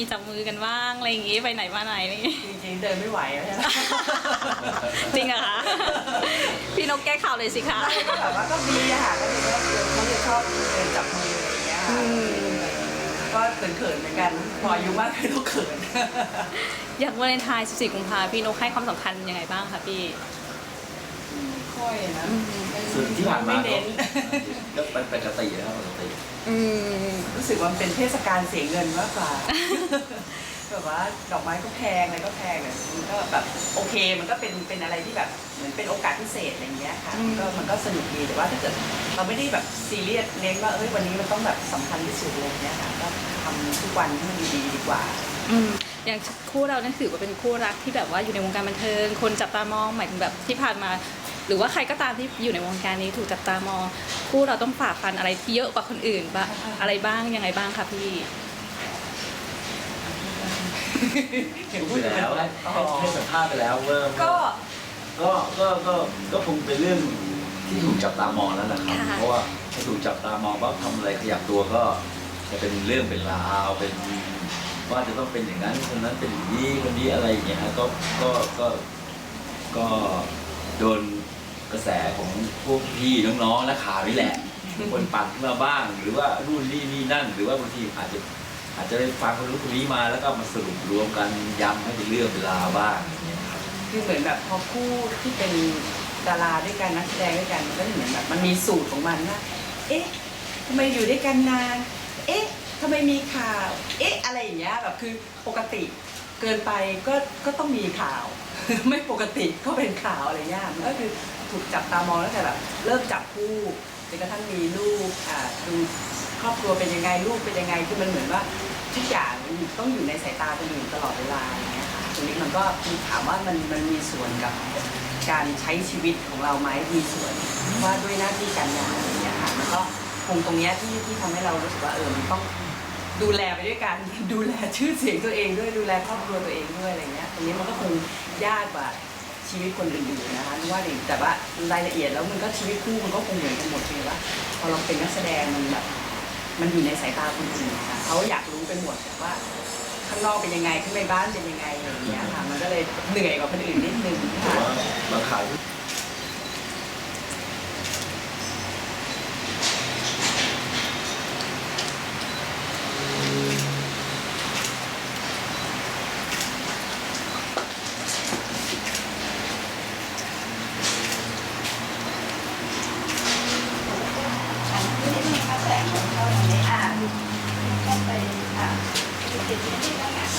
มีจับมือกันบ้างอะไรอย่างงี้ไปไหนมาไหนอะไรอย่างงี้จริงๆเดินไม่ไหวอะใช่ไหมจริงเหรอคะ พี่นกแก้ข่าวเลยสิคะ ก็แบบว่าก็ดีอะค่ะก็ดีว่าเขาจะชอบเดินจับมืออะไรอย่างเงี้ยค่ะก็เขินๆเหมือนกันพออายุมากขึ้นก็เขิน อย่างวาเลนไทน์14กุมภาพี่นกให้ความสำคัญยังไงบ้างคะพี่ไม่ ค่อยนะส่วนที่ผ่านมาไม่ก็เน้นก็เป็นปกติแล้วปกติอืมรู้สึกว่ามันเป็นเทศกาลเสียเงินมากกว่า แบบว่าดอกไม้ก็แพงอะไรก็แพงเนี่ยมันก็แบบโอเคมันก็เป็นเป็นอะไรที่แบบเหมือนเป็นโอกาสพิเศษอะไรอย่างเงี้ยค่ะอืมก็มันก็สนุกดีแต่ว่าถ้าเกิดเราไม่ได้แบบซีเรียสเน้นว่าเอ้ยวันนี้มันต้องแบบสำคัญที่สุดอะไรอย่างเงี้ยค่ะก็ทำทุกวันให้มันดีๆดีกว่า อืมอย่างคู่เราเนี่ยถือว่าเป็นคู่รักที่แบบว่าอยู่ในวงการบันเทิง คนจับตามองหมายถึงแบบที่ผ่านมา หรือว่าใครก็ตามที่อยู่ในวงการนี้ถูกจับตามองคู่เราต้องฝ่าฟันอะไรที่เยอะกว่าคนอื่นบ้างอะไรบ้างยังไงบ้างคะพี่เห็นพูพูดดไปถึงแล้วมันให้อ๋อให้สัมภาษณ์ไปแล้วว่าก็ก็ก็ก็ก็คงเป็นเรื่องที่ถูกจับตามองแล้วนะครับค่ะเพราะว่าถ้าถูกจับตามองว่าทำอะไรขยับตัวก็จะเป็นเรื่องเป็นราวเป็นว่าจะต้องเป็นอย่างนั้นคนนั้นเป็นอย่างนี้คนนี้อะไรอย่างเงี้ยฮะก็ก็ก็ก็โดน กระแสของพวกพี่น้องๆและข่าวนี่แหละคนปั่นขึ้นมาบ้าง หรือว่านู่นนี่นี่นั่น หรือว่าบางทีอาจจะอาจจะไปฟังคนนู้นคนนี้มาแล้วก็มาสรุปรวมกันย้ำให้เป็นเรื่องเป็นราวบ้างอย่างเงี้ยครับ คือเหมือนแบบพอคู่ที่เป็นดาราด้วยกันนักแสดงด้วยกันมันก็เหมือนแบบมันมีสูตรของมันว่าเอ๊ะทำไมอยู่ด้วยกันนาน เอ๊ะทำไมมีข่าว เอ๊ะ อะไรอย่างเงี้ยแบบคือปกติเกินไปก็ก็ต้องมีข่าว ไม่ปกติก็เป็นข่าวอะไรยมันก็คือถูกจับตามองตั้งแต่แบบเริ่มจับคู่จนกระทั่งมีลูกอ่าดูครอบครัวเป็นยังไงลูกเป็นยังไงคือมันเหมือนว่าทุกอย่างมันต้องอยู่ในสายตาคนอื่นตลอดเวลาอย่างเงี้ยค่ะตรงนี้มันก็มีถามว่ามันมันมีส่วนกับการใช้ชีวิตของเราไหมมีส่วนว่าด้วยหน้าที่การงานอะไรอย่างเงี้ยค่ะมันก็คงตรงเนี้ยที่ที่ทำให้เรารู้สึกว่าเออมันต้อง ดูแลไปด้วยกัน ดูแลชื่อเสียงตัวเองด้วยดูแลครอบครัวตัวเองด้วยอะไรเงี้ยตรงนี้มันก็คงยากกว่าชีวิตคนอื่นๆนะคะนึกว่าแต่ว่ารายละเอียดแล้วมันก็ชีวิตคู่มันก็คงเหมือนกันหมดเพียว่าพอเราเป็นนักแสดงมันแบบมันอยู่ในสายตาคนอื่นค่ะเขาอยากรู้ไปหมดว่าข้างนอกเป็นยังไงข้างในบ้านเป็นยังไงอะไรอย่างเงี้ยค่ะมันก็เลยเหนื่อยกว่าคนอื่นนิดนึงค่ะ บางข่าวที่ อันนี้นี่ค่ะแสงมันเข้าตรงนี้อะก็ไปอะติดๆนิดๆแล้วกัน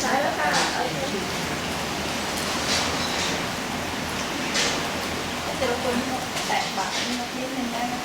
ใช่แล้วค่ะแต่ละคนแตะบาทนิดนึงได้ไหม